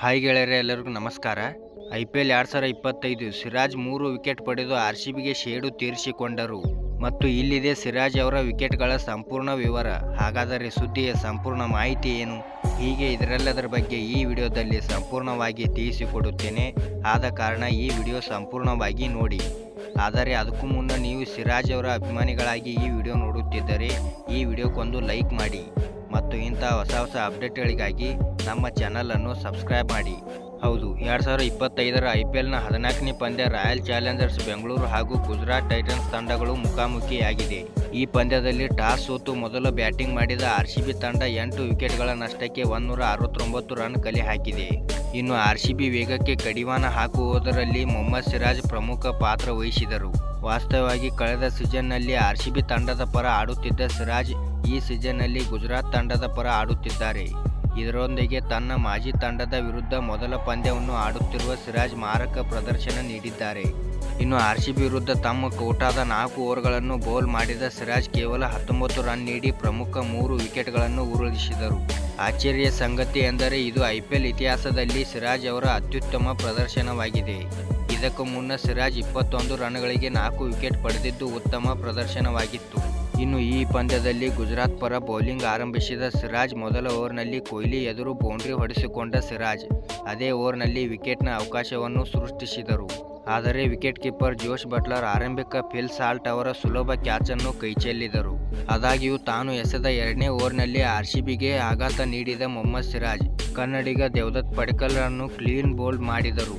Hi ಗೆಳೆಯರೇ, ಎಲ್ಲರಿಗೂ ನಮಸ್ಕಾರ. ಐ ಪಿ ಎಲ್ ಎರಡು ಸಾವಿರ ಇಪ್ಪತ್ತೈದು ಸಿರಾಜ್ ಮೂರು ವಿಕೆಟ್ ಪಡೆದು ಆರ್ ಸಿ ಬಿಗೆ ಶೇಡು ತೀರಿಸಿಕೊಂಡರು. ಮತ್ತು ಇಲ್ಲಿದೆ ಸಿರಾಜ್ ಅವರ ವಿಕೆಟ್ಗಳ ಸಂಪೂರ್ಣ ವಿವರ. ಹಾಗಾದರೆ ಸುದ್ದಿಯ ಸಂಪೂರ್ಣ ಮಾಹಿತಿ ಏನು? ಹೀಗೆ ಇದರೆಲ್ಲದರ ಬಗ್ಗೆ ಈ ವಿಡಿಯೋದಲ್ಲಿ ಸಂಪೂರ್ಣವಾಗಿ ತಿಳಿಸಿಕೊಡುತ್ತೇನೆ. ಆದ ಕಾರಣ ಈ ವಿಡಿಯೋ ಸಂಪೂರ್ಣವಾಗಿ ನೋಡಿ. ಆದರೆ ಅದಕ್ಕೂ ಮುನ್ನ ನೀವು ಸಿರಾಜ್ ಅವರ ಅಭಿಮಾನಿಗಳಾಗಿ ಈ ವಿಡಿಯೋ ನೋಡುತ್ತಿದ್ದರೆ ಈ ವಿಡಿಯೋಕ್ಕೊಂದು ಲೈಕ್ ಮಾಡಿ. ಮತ್ತು ಇಂಥ ಹೊಸ ಹೊಸ ಅಪ್ಡೇಟ್ಗಳಿಗಾಗಿ ನಮ್ಮ ಚಾನಲನ್ನು ಸಬ್ಸ್ಕ್ರೈಬ್ ಮಾಡಿ. ಹೌದು, ಎರಡು ಸಾವಿರ ಇಪ್ಪತ್ತೈದರ ಐ ಪಿ ಎಲ್ನ ಹದಿನಾಲ್ಕನೇ ಪಂದ್ಯ ರಾಯಲ್ ಚಾಲೆಂಜರ್ಸ್ ಬೆಂಗಳೂರು ಹಾಗೂ ಗುಜರಾತ್ ಟೈಟನ್ಸ್ ತಂಡಗಳು ಮುಖಾಮುಖಿಯಾಗಿದೆ. ಈ ಪಂದ್ಯದಲ್ಲಿ ಟಾಸ್ ಸೋತು ಮೊದಲು ಬ್ಯಾಟಿಂಗ್ ಮಾಡಿದ ಆರ್ ಸಿ ಬಿ ತಂಡ ಎಂಟು ವಿಕೆಟ್ಗಳ ನಷ್ಟಕ್ಕೆ ಒಂದೂರ ಅರವತ್ತೊಂಬತ್ತು ರನ್ ಕಲೆ ಹಾಕಿದೆ ಇನ್ನು ಆರ್ ಸಿ ಬಿ ವೇಗಕ್ಕೆ ಕಡಿವಾಣ ಹಾಕುವುದರಲ್ಲಿ ಮೊಹಮ್ಮದ್ ಸಿರಾಜ್ ಪ್ರಮುಖ ಪಾತ್ರ ವಹಿಸಿದರು. ವಾಸ್ತವವಾಗಿ ಕಳೆದ ಸೀಸನ್ನಲ್ಲಿ ಆರ್ ಸಿ ಬಿ ತಂಡದ ಪರ ಆಡುತ್ತಿದ್ದ ಸಿರಾಜ್ ಈ ಸೀಸನ್ನಲ್ಲಿ ಗುಜರಾತ್ ತಂಡದ ಪರ ಆಡುತ್ತಿದ್ದಾರೆ. ಇದರೊಂದಿಗೆ ತನ್ನ ಮಾಜಿ ತಂಡದ ವಿರುದ್ಧ ಮೊದಲ ಪಂದ್ಯವನ್ನು ಆಡುತ್ತಿರುವ ಸಿರಾಜ್ ಮಾರಕ ಪ್ರದರ್ಶನ ನೀಡಿದ್ದಾರೆ. ಇನ್ನು ಆರ್ ಸಿ ಬಿ ವಿರುದ್ಧ ತಮ್ಮ ಕೋಟಾದ ನಾಲ್ಕು ಓವರ್ಗಳನ್ನು ಬೌಲ್ ಮಾಡಿದ ಸಿರಾಜ್ ಕೇವಲ ಹತ್ತೊಂಬತ್ತು ರನ್ ನೀಡಿ ಪ್ರಮುಖ ಮೂರು ವಿಕೆಟ್ಗಳನ್ನು ಉರುಳಿಸಿದರು. ಆಶ್ಚರ್ಯ ಸಂಗತಿ ಎಂದರೆ ಇದು ಐಪಿಎಲ್ ಇತಿಹಾಸದಲ್ಲಿ ಸಿರಾಜ್ ಅವರ ಅತ್ಯುತ್ತಮ ಪ್ರದರ್ಶನವಾಗಿದೆ. ಇದಕ್ಕೂ ಮುನ್ನ ಸಿರಾಜ್ ಇಪ್ಪತ್ತೊಂದು ರನ್ಗಳಿಗೆ ನಾಲ್ಕು ವಿಕೆಟ್ ಪಡೆದಿದ್ದು ಉತ್ತಮ ಪ್ರದರ್ಶನವಾಗಿತ್ತು. ಇನ್ನು ಈ ಪಂದ್ಯದಲ್ಲಿ ಗುಜರಾತ್ ಪರ ಬೌಲಿಂಗ್ ಆರಂಭಿಸಿದ ಸಿರಾಜ್ ಮೊದಲ ಓವರ್ನಲ್ಲಿ ಕೊಹ್ಲಿ ಎದುರು ಬೌಂಡ್ರಿ ಹೊಡೆಸಿಕೊಂಡ ಸಿರಾಜ್ ಅದೇ ಓವರ್ನಲ್ಲಿ ವಿಕೆಟ್ನ ಅವಕಾಶವನ್ನು ಸೃಷ್ಟಿಸಿದರು. ಆದರೆ ವಿಕೆಟ್ ಕೀಪರ್ ಜೋಶ್ ಬಟ್ಲರ್ ಆರಂಭಿಕ ಫಿಲ್ ಸಾಲ್ಟ್ ಅವರ ಸುಲಭ ಕ್ಯಾಚನ್ನು ಕೈಚೆಲ್ಲಿದರು. ಆದಾಗ್ಯೂ ತಾನು ಎಸೆದ ಎರಡನೇ ಓವರ್ನಲ್ಲಿ ಬಿಗೆ ಆಘಾತ ನೀಡಿದ ಮೊಹಮ್ಮದ್ ಸಿರಾಜ್, ಕನ್ನಡಿಗ ದೇವದತ್ ಪಡ್ಕಲ್ರನ್ನು ಕ್ಲೀನ್ ಬೋಲ್ಡ್ ಮಾಡಿದರು.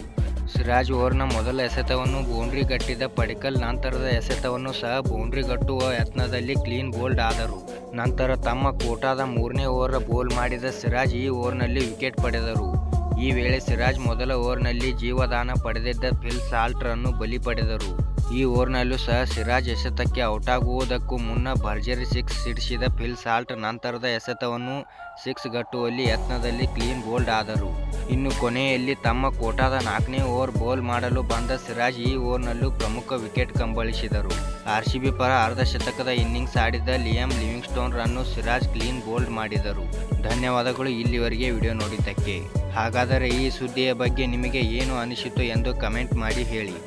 ಸಿರಾಜ್ ಓವರ್ನ ಮೊದಲ ಎಸೆತವನ್ನು ಬೌಂಡ್ರಿ ಗಟ್ಟಿದ ಪಡಿಕಲ್, ನಂತರದ ಎಸೆತವನ್ನು ಸಹ ಬೌಂಡ್ರಿ ಗಟ್ಟುವ ಯತ್ನದಲ್ಲಿ ಕ್ಲೀನ್ ಬೋಲ್ಡ್ ಆದರು. ನಂತರ ತಮ್ಮ ಕೋಟಾದ ಮೂರನೇ ಓವರ್ ಬೋಲ್ ಮಾಡಿದ ಸಿರಾಜ್ ಈ ಓವರ್ನಲ್ಲಿ ವಿಕೆಟ್ ಪಡೆದರು. ಈ ವೇಳೆ ಸಿರಾಜ್ ಮೊದಲ ಓವರ್ನಲ್ಲಿ ಜೀವದಾನ ಪಡೆದಿದ್ದ ಫಿಲ್ ಸಾಲ್ಟ್ರನ್ನು ಬಲಿ ಪಡೆದರು. ಈ ಓವರ್ನಲ್ಲೂ ಸಹ ಸಿರಾಜ್ ಎಸೆತಕ್ಕೆ ಔಟಾಗುವುದಕ್ಕೂ ಮುನ್ನ ಭರ್ಜರಿ ಸಿಕ್ಸ್ ಸಿಡಿಸಿದ ಫಿಲ್ ಸಾಲ್ಟ್ ನಂತರದ ಎಸೆತವನ್ನು ಸಿಕ್ಸ್ ಗಟ್ಟುವಲ್ಲಿ ಯತ್ನದಲ್ಲಿ ಕ್ಲೀನ್ ಬೋಲ್ಡ್ ಆದರು. ಇನ್ನು ಕೊನೆಯಲ್ಲಿ ತಮ್ಮ ಕೋಟಾದ ನಾಲ್ಕನೇ ಓವರ್ ಬೌಲ್ ಮಾಡಲು ಬಂದ ಸಿರಾಜ್ ಈ ಓವರ್ನಲ್ಲೂ ಪ್ರಮುಖ ವಿಕೆಟ್ ಕಂಬಳಿಸಿದರು. ಆರ್ ಸಿ ಬಿ ಪರ ಅರ್ಧ ಶತಕದ ಇನ್ನಿಂಗ್ಸ್ ಆಡಿದ ಲಿಯಮ್ ಲಿವಿಂಗ್ಸ್ಟೋನ್ ರನ್ನು ಸಿರಾಜ್ ಕ್ಲೀನ್ ಬೋಲ್ಡ್ ಮಾಡಿದರು. ಧನ್ಯವಾದಗಳು ಇಲ್ಲಿವರೆಗೆ ವಿಡಿಯೋ ನೋಡಿದ್ದಕ್ಕೆ. ಹಾಗಾದರೆ ಈ ಸುದ್ದಿಯ ಬಗ್ಗೆ ನಿಮಗೆ ಏನು ಅನಿಸಿತು ಎಂದು ಕಮೆಂಟ್ ಮಾಡಿ ಹೇಳಿ.